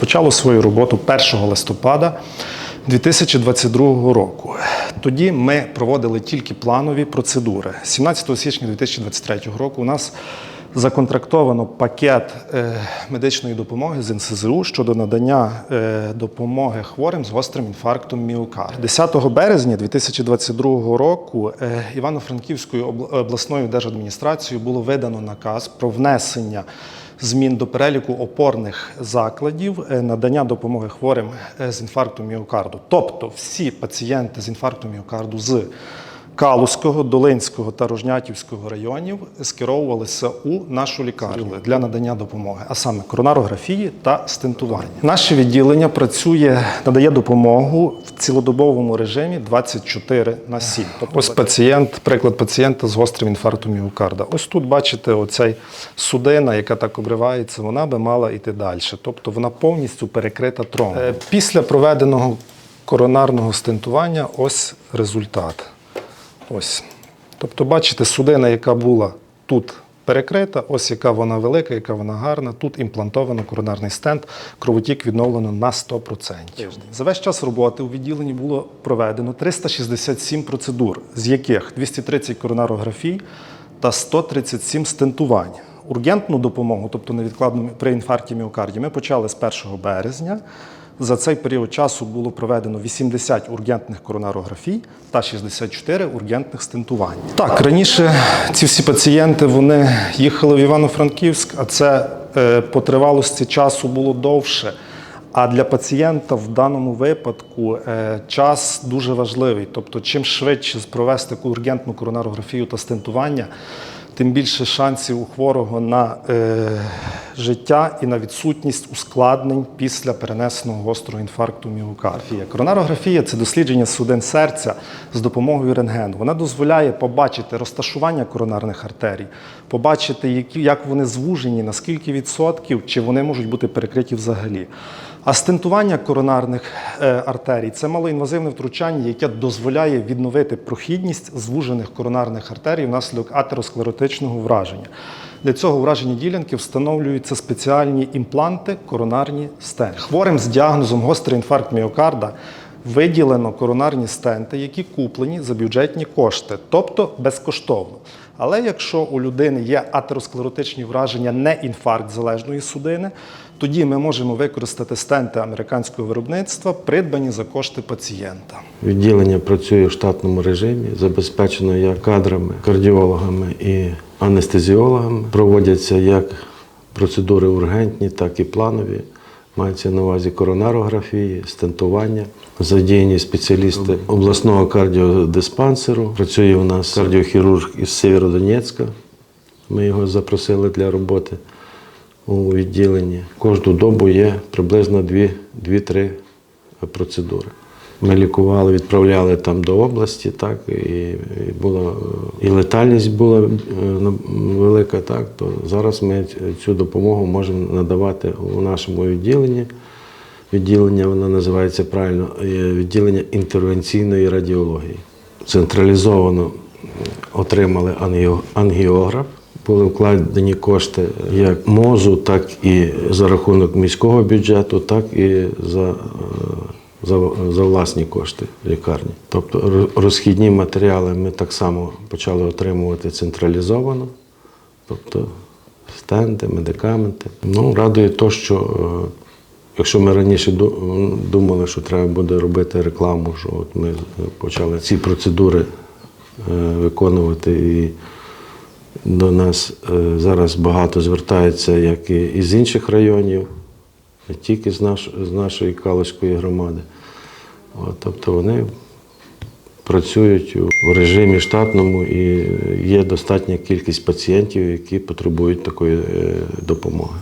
Почало свою роботу 1 листопада 2022 року. Тоді ми проводили тільки планові процедури. 17 січня 2023 року у нас законтрактовано пакет е, медичної допомоги з НСЗУ щодо надання е, допомоги хворим з гострим інфарктом міокарда. 10 березня 2022 року е, Івано-Франківською обласною держадміністрацією було видано наказ про внесення змін до переліку опорних закладів е, надання допомоги хворим е, з інфарктом міокарду. Тобто всі пацієнти з інфарктом міокарду з Калузького, Долинського та Рожнятівського районів скеровувалися у нашу лікарню для надання допомоги, а саме коронарографії та стентування. Наше відділення працює, надає допомогу в цілодобовому режимі 24 на 7. Тобто ось пацієнт, приклад пацієнта з гострим інфарктом міокарда. Ось тут бачите, оцей судина, яка так обривається, вона би мала йти далі. Тобто вона повністю перекрита тромбом. Е, Після проведеного коронарного стентування ось результат. Ось. Тобто, бачите, судина, яка була тут перекрита, ось яка вона велика, яка вона гарна. Тут імплантовано коронарний стенд, кровотік відновлено на 100%. За весь час роботи у відділенні було проведено 367 процедур, з яких 230 коронарографій та 137 стентувань. Ургентну допомогу, тобто невідкладну при інфаркті міокарді, ми почали з 1 березня. За цей період часу було проведено 80 ургентних коронарографій та 64 ургентних стентувань. Так, раніше ці всі пацієнти вони їхали в Івано-Франківськ, а це е, по тривалості часу було довше. А для пацієнта в даному випадку е, час дуже важливий. Тобто, чим швидше провести ургентну коронарографію та стентування, тим більше шансів у хворого на е, життя і на відсутність ускладнень після перенесеного гострого інфаркту міокардія. Коронарографія це дослідження судин серця з допомогою рентгену. Вона дозволяє побачити розташування коронарних артерій, побачити, як вони звужені, на скільки відсотків, чи вони можуть бути перекриті взагалі. А стентування коронарних е, артерій це малоінвазивне втручання, яке дозволяє відновити прохідність звужених коронарних артерій внаслідок атеросклеротичного враження. Для цього враження ділянки встановлюються спеціальні імпланти коронарні стенти. Хворим з діагнозом гострий інфаркт міокарда виділено коронарні стенти, які куплені за бюджетні кошти, тобто безкоштовно. Але якщо у людини є атеросклеротичні враження, не інфаркт залежної судини, тоді ми можемо використати стенти американського виробництва, придбані за кошти пацієнта. Відділення працює в штатному режимі, забезпечено як кадрами, кардіологами і анестезіологами. Проводяться як процедури ургентні, так і планові. Мається на увазі коронарографії, стентування. Задіяні спеціалісти обласного кардіодиспансеру. Працює у нас кардіохірург із Сєвєродонецька. Ми його запросили для роботи у відділенні. Кожну добу є приблизно 2-3 процедури. Ми лікували, відправляли там до області, так, і, і була і летальність була е, велика, так, то зараз ми цю допомогу можемо надавати у нашому відділенні. Відділення воно називається правильно е, відділення інтервенційної радіології. Централізовано отримали ангіограф. Були вкладені кошти як МОЗу, так і за рахунок міського бюджету, так і за, е, за, за власні кошти лікарні. Тобто розхідні матеріали ми так само почали отримувати централізовано, тобто стенди, медикаменти. Ну, радує те, що е, якщо ми раніше думали, що треба буде робити рекламу, що от ми почали ці процедури е, виконувати і до нас е, зараз багато звертається як і із інших районів, не тільки з, наш, з нашої Калицької громади. От, тобто вони працюють в режимі штатному і є достатня кількість пацієнтів, які потребують такої е, допомоги.